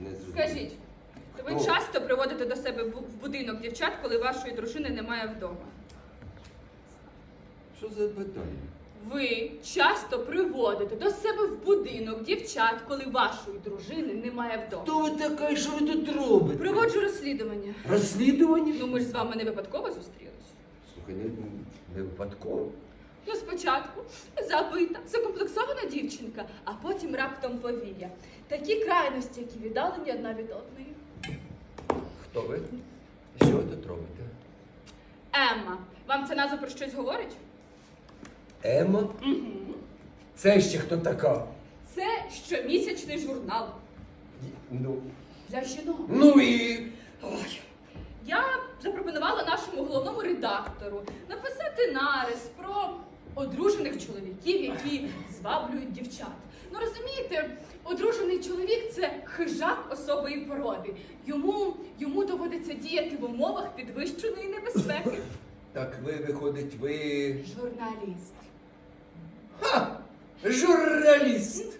Не зрозумів. Скажіть, ви Хто? часто приводите до себе бу- в будинок дівчат, коли вашої дружини немає вдома? Що за питання? Ви часто приводите до себе в будинок дівчат, коли вашої дружини немає вдома. Хто ви така і що ви тут робите? Проводжу розслідування. Розслідування? Ну ми ж з вами не випадково зустрілись. Слухай, не, не випадково. Ну, спочатку забита, закомплексована дівчинка, а потім раптом повія. Такі крайності, які віддалені одна від одної. Хто ви? Що ви тут робите? Емма, вам ця назва про щось говорить? Ема? Угу. Це ще хто така? Це щомісячний журнал Ну, для жінок. ну і. Ой. Я запропонувала нашому головному редактору написати нарис про одружених чоловіків, які зваблюють дівчат. Ну розумієте, одружений чоловік це хижак особої породи. Йому, йому доводиться діяти в умовах підвищеної небезпеки. Так ви, виходить, ви. Журналіст. Ха! Журналіст!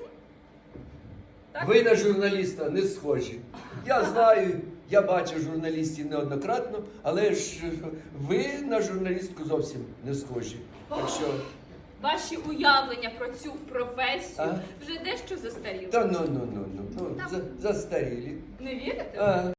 Так? Ви на журналіста не схожі. Я знаю, я бачив журналістів неоднократно, але ж ви на журналістку зовсім не схожі. Так що, Ваші уявлення про цю професію А? вже дещо застаріли. та ну ну ну ну, ну за, застарілі. Не вірите? А,